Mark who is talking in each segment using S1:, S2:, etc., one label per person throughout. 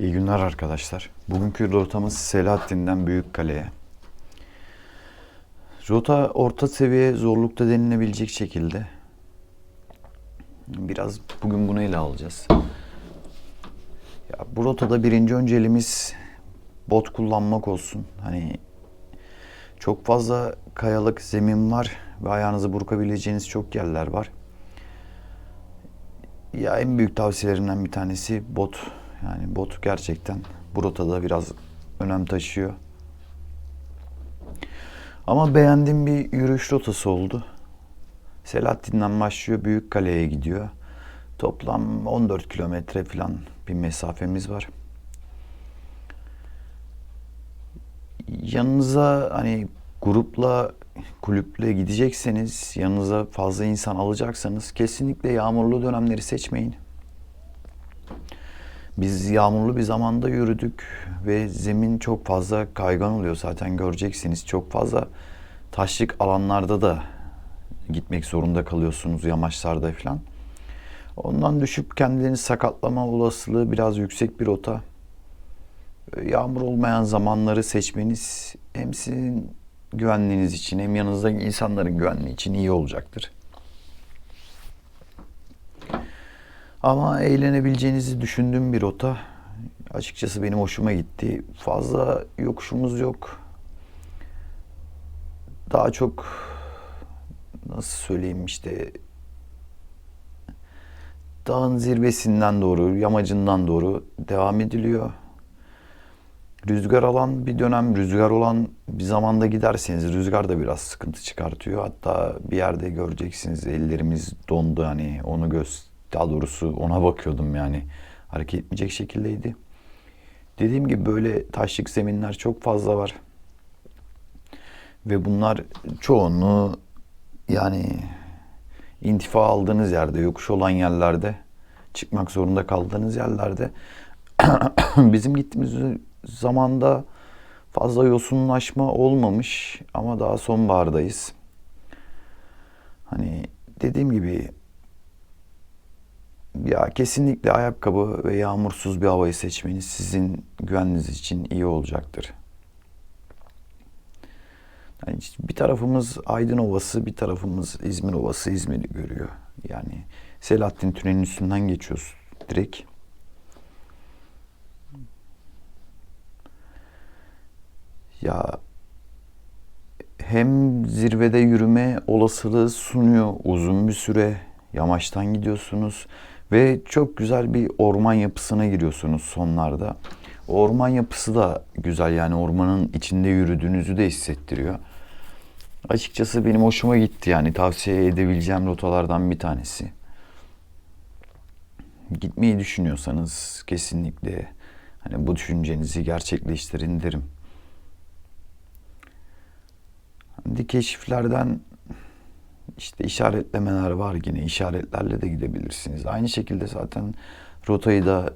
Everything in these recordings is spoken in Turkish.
S1: İyi günler arkadaşlar. Bugünkü rotamız Selahattin'den Büyükkale'ye. Rota orta seviye zorlukta denilebilecek şekilde. Biraz bugün bunu ele alacağız. Ya bu rotada birinci önceliğimiz bot kullanmak olsun. Hani çok fazla kayalık zemin var ve ayağınızı burkabileceğiniz çok yerler var. Ya en büyük tavsiyelerimden bir tanesi bot. Yani bot gerçekten bu rotada biraz önem taşıyor. Ama beğendiğim bir yürüyüş rotası oldu. Selahattin'den başlıyor Büyükkale'ye gidiyor. Toplam 14 kilometre falan bir mesafemiz var. Yanınıza hani grupla kulüple gidecekseniz yanınıza fazla insan alacaksanız kesinlikle yağmurlu dönemleri seçmeyin. Biz yağmurlu bir zamanda yürüdük ve zemin çok fazla kaygan oluyor zaten göreceksiniz. Çok fazla taşlık alanlarda da gitmek zorunda kalıyorsunuz yamaçlarda falan. Ondan düşüp kendilerini sakatlama olasılığı biraz yüksek bir rota. Yağmur olmayan zamanları seçmeniz hem sizin güvenliğiniz için hem yanınızdaki insanların güvenliği için iyi olacaktır. Ama eğlenebileceğinizi düşündüğüm bir rota. Açıkçası benim hoşuma gitti. Fazla yokuşumuz yok. Daha çok nasıl söyleyeyim işte dağın zirvesinden doğru, yamacından doğru devam ediliyor. Rüzgar alan bir dönem, rüzgar olan bir zamanda giderseniz rüzgar da biraz sıkıntı çıkartıyor. Hatta bir yerde göreceksiniz ellerimiz dondu hani onu göz daha doğrusu ona bakıyordum yani hareket etmeyecek şekildeydi. Dediğim gibi böyle taşlık zeminler çok fazla var. Ve bunlar çoğunluğu yani intifa aldığınız yerde, yokuş olan yerlerde, çıkmak zorunda kaldığınız yerlerde bizim gittiğimiz zamanda fazla yosunlaşma olmamış ama daha sonbahardayız. Hani dediğim gibi ya kesinlikle ayakkabı ve yağmursuz bir havayı seçmeniz sizin güveniniz için iyi olacaktır. Yani bir tarafımız Aydın Ovası, bir tarafımız İzmir Ovası İzmir'i görüyor. Yani Selahattin Tüneli'nin üstünden geçiyoruz direkt. Ya hem zirvede yürüme olasılığı sunuyor uzun bir süre. Yamaçtan gidiyorsunuz ve çok güzel bir orman yapısına giriyorsunuz sonlarda. Orman yapısı da güzel yani ormanın içinde yürüdüğünüzü de hissettiriyor. Açıkçası benim hoşuma gitti yani tavsiye edebileceğim rotalardan bir tanesi. Gitmeyi düşünüyorsanız kesinlikle hani bu düşüncenizi gerçekleştirin derim. Hani keşiflerden işte işaretlemeler var yine işaretlerle de gidebilirsiniz. Aynı şekilde zaten rotayı da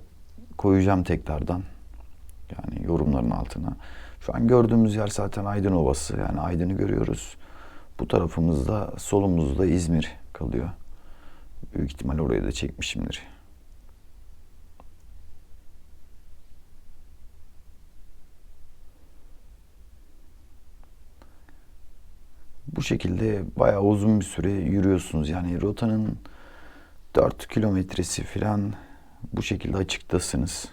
S1: koyacağım tekrardan. Yani yorumların altına. Şu an gördüğümüz yer zaten Aydın Ovası. Yani Aydın'ı görüyoruz. Bu tarafımızda solumuzda İzmir kalıyor. Büyük ihtimal oraya da çekmişimdir. Şekilde bayağı uzun bir süre yürüyorsunuz. Yani rotanın 4 kilometresi falan bu şekilde açıktasınız.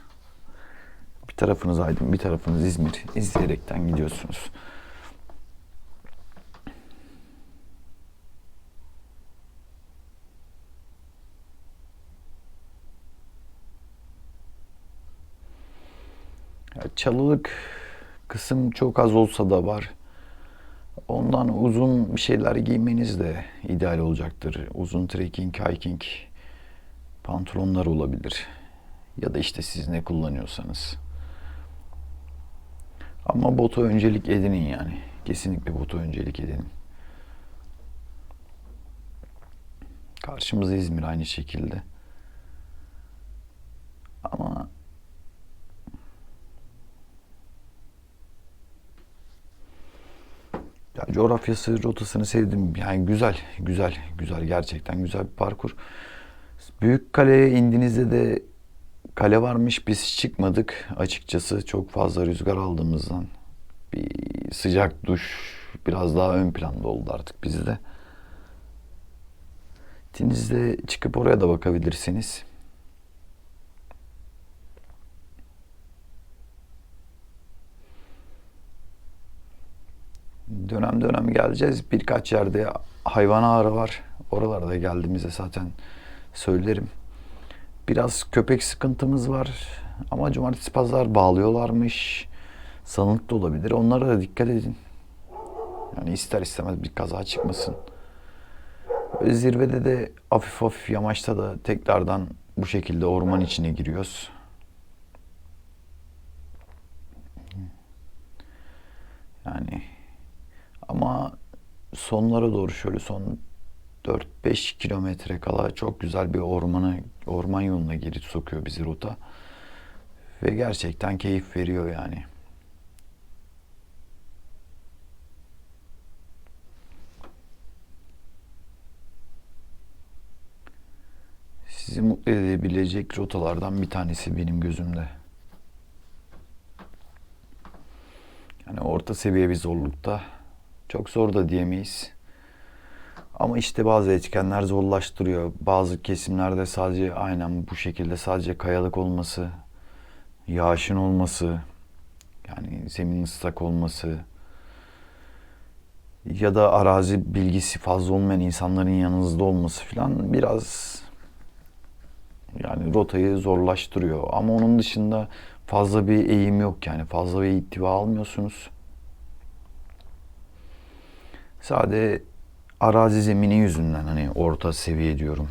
S1: Bir tarafınız Aydın, bir tarafınız İzmir. İzleyerekten gidiyorsunuz. Ya çalılık kısım çok az olsa da var. Ondan uzun bir şeyler giymeniz de ideal olacaktır. Uzun trekking, hiking pantolonlar olabilir. Ya da işte siz ne kullanıyorsanız. Ama botu öncelik edinin yani. Kesinlikle botu öncelik edinin. Karşımızda İzmir aynı şekilde. Ama Ya coğrafyası, rotasını sevdim. Yani güzel, güzel, güzel. Gerçekten güzel bir parkur. Büyük Kale'ye indiğinizde de kale varmış biz çıkmadık. Açıkçası çok fazla rüzgar aldığımızdan bir sıcak duş biraz daha ön planda oldu artık bizde. Denizde çıkıp oraya da bakabilirsiniz. Dönem dönem geleceğiz. Birkaç yerde hayvan ağrı var. Oralarda geldiğimizde zaten söylerim. Biraz köpek sıkıntımız var. Ama cumartesi pazar bağlıyorlarmış. Sanık da olabilir. Onlara da dikkat edin. Yani ister istemez bir kaza çıkmasın. Böyle zirvede de hafif hafif yamaçta da tekrardan bu şekilde orman içine giriyoruz. Yani ama sonlara doğru şöyle son 4-5 kilometre kala çok güzel bir ormana, orman yoluna geri sokuyor bizi rota. Ve gerçekten keyif veriyor yani. Sizi mutlu edebilecek rotalardan bir tanesi benim gözümde. Yani orta seviye bir zorlukta. Çok zor da diyemeyiz. Ama işte bazı etkenler zorlaştırıyor. Bazı kesimlerde sadece aynen bu şekilde sadece kayalık olması, yağışın olması, yani zemin ıslak olması ya da arazi bilgisi fazla olmayan insanların yanınızda olması falan biraz yani rotayı zorlaştırıyor. Ama onun dışında fazla bir eğim yok yani fazla bir ittiba almıyorsunuz. Sade arazi zemini yüzünden hani orta seviye diyorum.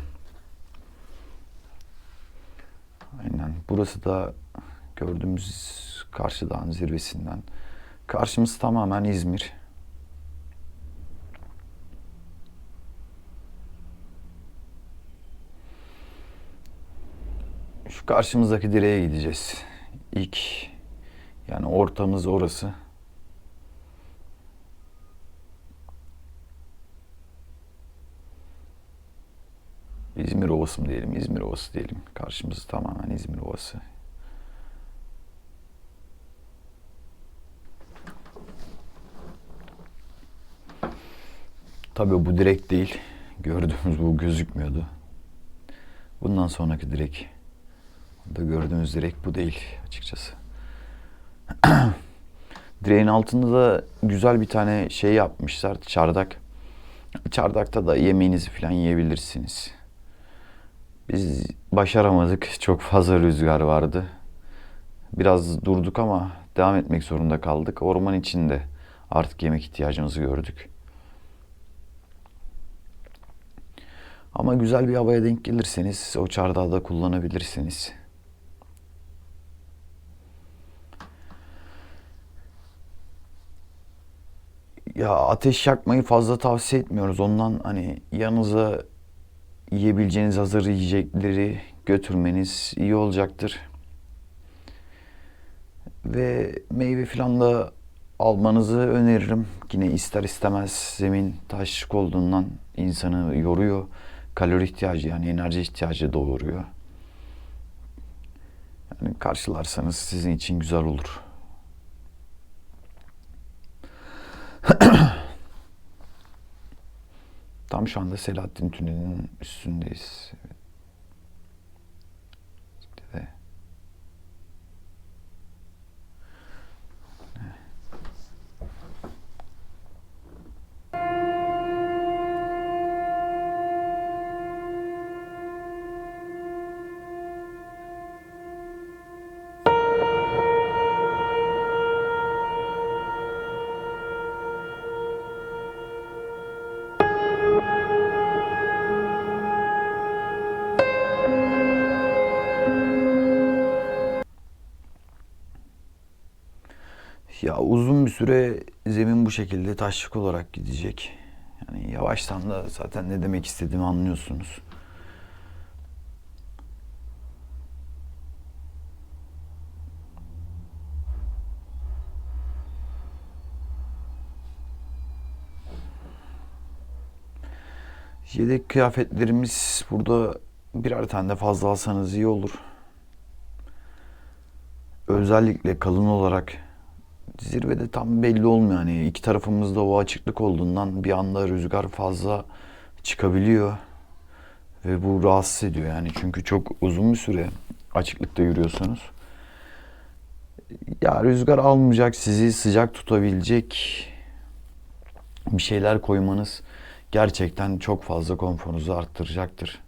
S1: Aynen. Burası da gördüğümüz karşı dağın zirvesinden. Karşımız tamamen İzmir. Şu karşımızdaki direğe gideceğiz. İlk yani ortamız orası. İzmir Ovası mı diyelim, İzmir Ovası diyelim. Karşımız tamamen İzmir Ovası. Tabii bu direk değil. Gördüğümüz bu gözükmüyordu. Bundan sonraki direk. Burada gördüğünüz direk bu değil açıkçası. Direğin altında da güzel bir tane şey yapmışlar. Çardak. Çardakta da yemeğinizi falan yiyebilirsiniz. Biz başaramadık. Çok fazla rüzgar vardı. Biraz durduk ama devam etmek zorunda kaldık. Orman içinde artık yemek ihtiyacımızı gördük. Ama güzel bir havaya denk gelirseniz o çardağı da kullanabilirsiniz. Ya ateş yakmayı fazla tavsiye etmiyoruz. Ondan hani yanınıza yiyebileceğiniz hazır yiyecekleri götürmeniz iyi olacaktır. Ve meyve falan da almanızı öneririm. Yine ister istemez zemin taşlık olduğundan insanı yoruyor. Kalori ihtiyacı yani enerji ihtiyacı doğuruyor. Yani karşılarsanız sizin için güzel olur. Tam şu anda Selahattin Tüneli'nin üstündeyiz. Ya uzun bir süre zemin bu şekilde taşlık olarak gidecek. Yani yavaştan da zaten ne demek istediğimi anlıyorsunuz. Yedek kıyafetlerimiz burada birer tane de fazla alsanız iyi olur. özellikle kalın olarak zirvede tam belli olmuyor. Hani iki tarafımızda o açıklık olduğundan bir anda rüzgar fazla çıkabiliyor. Ve bu rahatsız ediyor yani çünkü çok uzun bir süre açıklıkta yürüyorsunuz. Ya rüzgar almayacak, sizi sıcak tutabilecek bir şeyler koymanız gerçekten çok fazla konforunuzu arttıracaktır.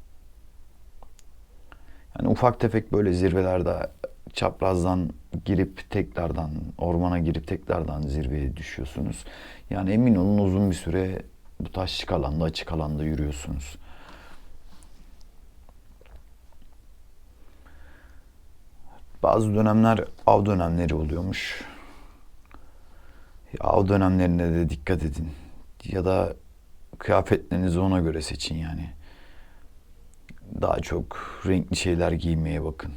S1: Yani ufak tefek böyle zirvelerde çaprazdan girip tekrardan ormana girip tekrardan zirveye düşüyorsunuz. Yani emin olun uzun bir süre bu taşlık alanda, açık alanda yürüyorsunuz. Bazı dönemler av dönemleri oluyormuş. Av dönemlerine de dikkat edin. Ya da kıyafetlerinizi ona göre seçin yani. Daha çok renkli şeyler giymeye bakın.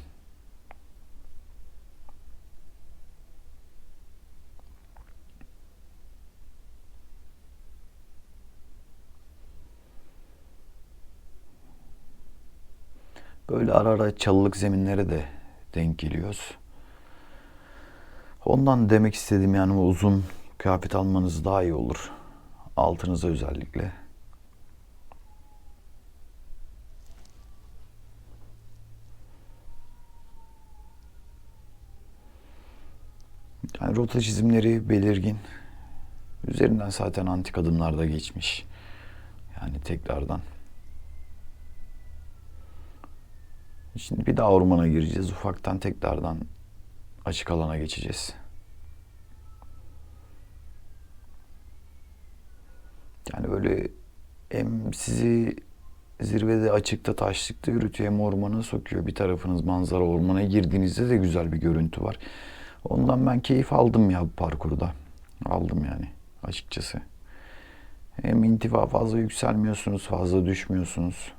S1: Böyle ara ara çalılık zeminlere de denk geliyoruz. Ondan demek istediğim yani bu uzun kıyafet almanız daha iyi olur. Altınıza özellikle. Yani rota çizimleri belirgin. Üzerinden zaten antik adımlar da geçmiş. Yani tekrardan. Şimdi bir daha ormana gireceğiz. Ufaktan tekrardan açık alana geçeceğiz. Yani böyle hem sizi zirvede açıkta taşlıkta yürütüyor hem ormana sokuyor. Bir tarafınız manzara ormana girdiğinizde de güzel bir görüntü var. Ondan ben keyif aldım ya bu parkurda. Aldım yani açıkçası. Hem intifa fazla yükselmiyorsunuz, fazla düşmüyorsunuz.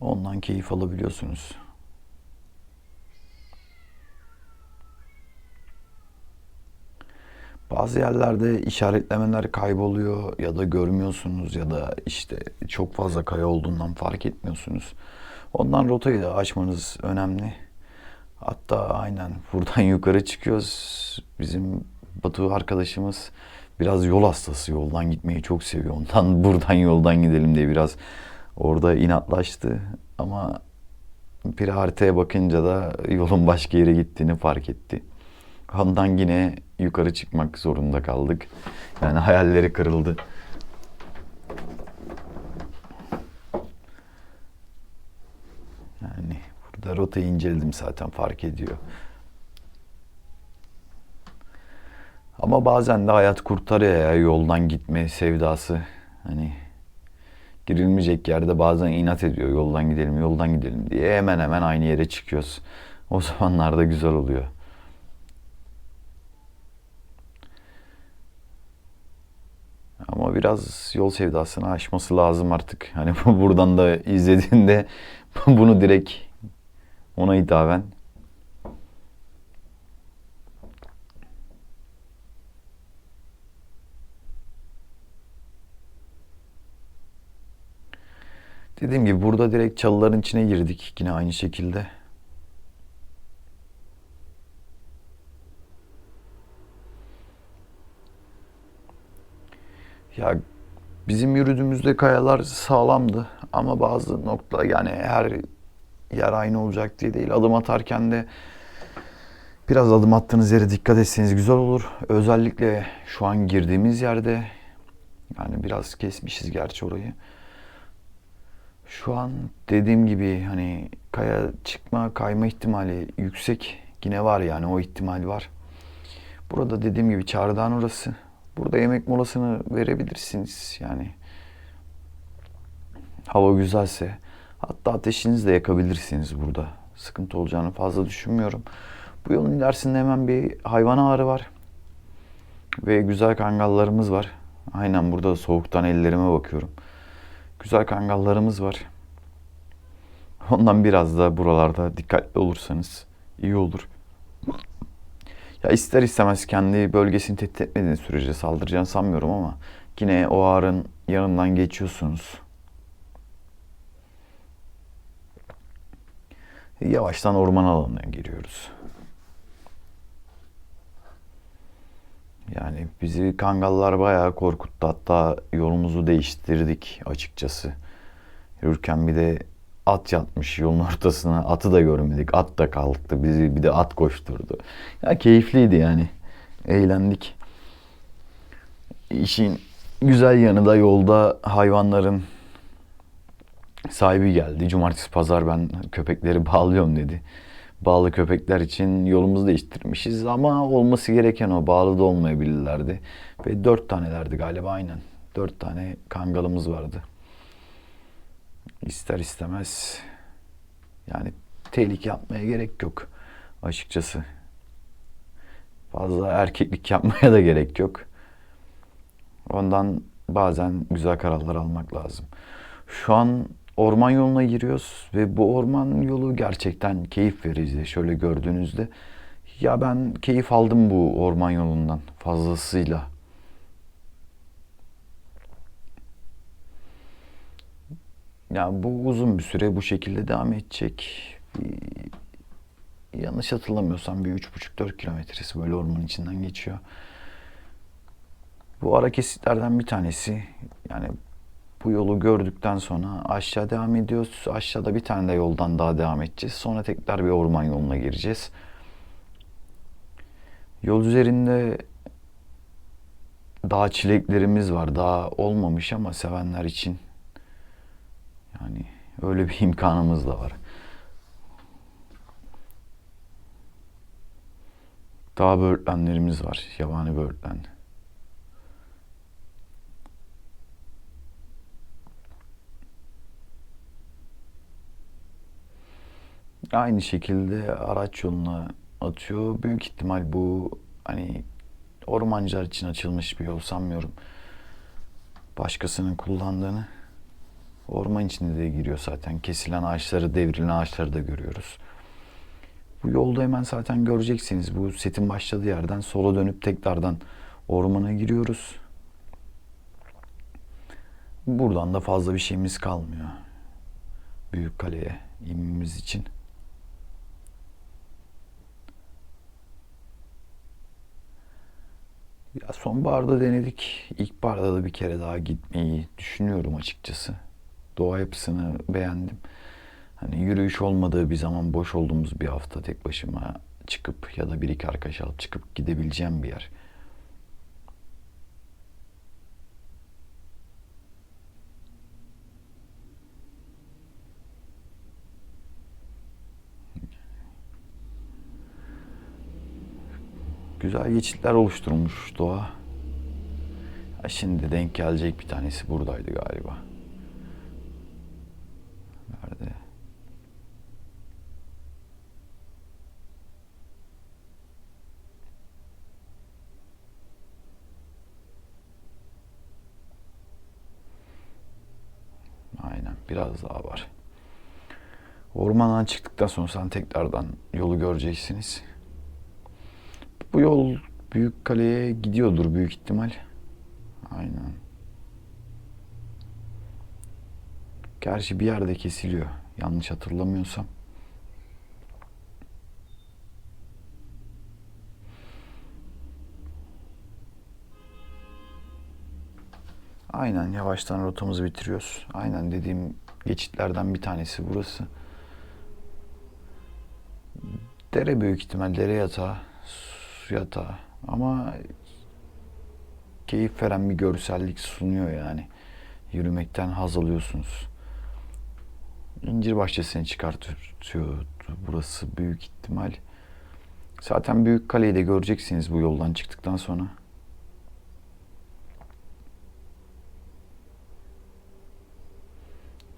S1: Ondan keyif alabiliyorsunuz. Bazı yerlerde işaretlemeler kayboluyor ya da görmüyorsunuz ya da işte çok fazla kaya olduğundan fark etmiyorsunuz. Ondan rotayı da açmanız önemli. Hatta aynen buradan yukarı çıkıyoruz. Bizim Batu arkadaşımız biraz yol hastası. Yoldan gitmeyi çok seviyor. Ondan buradan yoldan gidelim diye biraz orada inatlaştı. Ama bir haritaya bakınca da yolun başka yere gittiğini fark etti. Ondan yine yukarı çıkmak zorunda kaldık. Yani hayalleri kırıldı. Yani burada rotayı inceledim zaten fark ediyor. Ama bazen de hayat kurtarıyor ya yoldan gitme sevdası. Hani girilmeyecek yerde bazen inat ediyor yoldan gidelim yoldan gidelim diye hemen hemen aynı yere çıkıyoruz. O zamanlarda güzel oluyor. Ama biraz yol sevdasını aşması lazım artık. Hani buradan da izlediğinde bunu direkt ona hitaben Dediğim gibi burada direkt çalıların içine girdik yine aynı şekilde. Ya bizim yürüdüğümüzde kayalar sağlamdı ama bazı nokta yani her yer aynı olacak diye değil. Adım atarken de biraz adım attığınız yere dikkat etseniz güzel olur. Özellikle şu an girdiğimiz yerde yani biraz kesmişiz gerçi orayı. Şu an dediğim gibi hani kaya çıkma, kayma ihtimali yüksek. Yine var yani o ihtimal var. Burada dediğim gibi çağrıdan orası. Burada yemek molasını verebilirsiniz yani. Hava güzelse. Hatta ateşinizi de yakabilirsiniz burada. Sıkıntı olacağını fazla düşünmüyorum. Bu yolun ilerisinde hemen bir hayvan ağrı var. Ve güzel kangallarımız var. Aynen burada soğuktan ellerime bakıyorum. Güzel kangallarımız var. Ondan biraz da buralarda dikkatli olursanız iyi olur. Ya ister istemez kendi bölgesini tehdit etmediğiniz sürece saldıracağını sanmıyorum ama yine o ağrın yanından geçiyorsunuz. Yavaştan orman alanına giriyoruz. Yani bizi kangallar bayağı korkuttu. Hatta yolumuzu değiştirdik açıkçası. Yürürken bir de at yatmış yolun ortasına. Atı da görmedik. At da kalktı. Bizi bir de at koşturdu. Ya keyifliydi yani. Eğlendik. İşin güzel yanı da yolda hayvanların sahibi geldi. Cumartesi pazar ben köpekleri bağlıyorum dedi. Bağlı köpekler için yolumuzu değiştirmişiz ama olması gereken o. Bağlı da olmayabilirlerdi. Ve dört tanelerdi galiba aynen. Dört tane kangalımız vardı. İster istemez yani tehlike yapmaya gerek yok açıkçası. Fazla erkeklik yapmaya da gerek yok. Ondan bazen güzel kararlar almak lazım. Şu an orman yoluna giriyoruz ve bu orman yolu gerçekten keyif verici. Şöyle gördüğünüzde ya ben keyif aldım bu orman yolundan fazlasıyla. Ya bu uzun bir süre bu şekilde devam edecek. Yanlış hatırlamıyorsam bir 3,5-4 kilometresi böyle ormanın içinden geçiyor. Bu ara kesitlerden bir tanesi. Yani bu yolu gördükten sonra aşağı devam ediyoruz. Aşağıda bir tane de yoldan daha devam edeceğiz. Sonra tekrar bir orman yoluna gireceğiz. Yol üzerinde daha çileklerimiz var. Daha olmamış ama sevenler için yani öyle bir imkanımız da var. Dağ böğürtlenlerimiz var. Yabani böğürtlen. Aynı şekilde araç yoluna atıyor. Büyük ihtimal bu hani ormancılar için açılmış bir yol sanmıyorum. Başkasının kullandığını. Orman içinde de giriyor zaten. Kesilen ağaçları, devrilen ağaçları da görüyoruz. Bu yolda hemen zaten göreceksiniz. Bu setin başladığı yerden sola dönüp tekrardan ormana giriyoruz. Buradan da fazla bir şeyimiz kalmıyor. Büyük kaleye inmemiz için. Ya sonbaharda denedik. İlkbaharda da bir kere daha gitmeyi düşünüyorum açıkçası. Doğa yapısını beğendim. Hani yürüyüş olmadığı bir zaman boş olduğumuz bir hafta tek başıma çıkıp ya da bir iki arkadaş alıp çıkıp gidebileceğim bir yer. Güzel geçitler oluşturmuş doğa. Ya şimdi denk gelecek bir tanesi buradaydı galiba. Nerede? Aynen biraz daha var. Ormandan çıktıktan sonra sen tekrardan yolu göreceksiniz. Bu yol Büyük Kale'ye gidiyordur büyük ihtimal. Aynen. Gerçi bir yerde kesiliyor. Yanlış hatırlamıyorsam. Aynen yavaştan rotamızı bitiriyoruz. Aynen dediğim geçitlerden bir tanesi burası. Dere büyük ihtimal dere yatağı, yatağı ama keyif veren bir görsellik sunuyor yani. Yürümekten haz alıyorsunuz. İncir bahçesini çıkartıyor burası büyük ihtimal. Zaten büyük kaleyi de göreceksiniz bu yoldan çıktıktan sonra.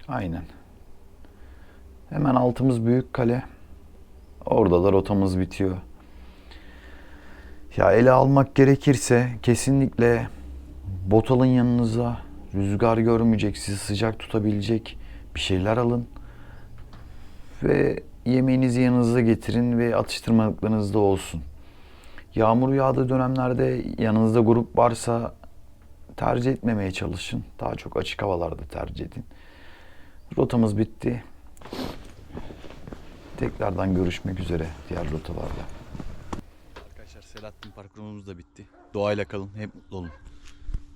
S1: Aynen. Hemen altımız büyük kale. Orada da rotamız bitiyor. Ya ele almak gerekirse kesinlikle bot alın yanınıza. Rüzgar görmeyecek, sizi sıcak tutabilecek bir şeyler alın. Ve yemeğinizi yanınıza getirin ve atıştırmalıklarınız da olsun. Yağmur yağdığı dönemlerde yanınızda grup varsa tercih etmemeye çalışın. Daha çok açık havalarda tercih edin. Rotamız bitti. Tekrardan görüşmek üzere diğer rotalarda.
S2: Selahattin parkurumuz da bitti. Doğayla kalın, hep mutlu olun.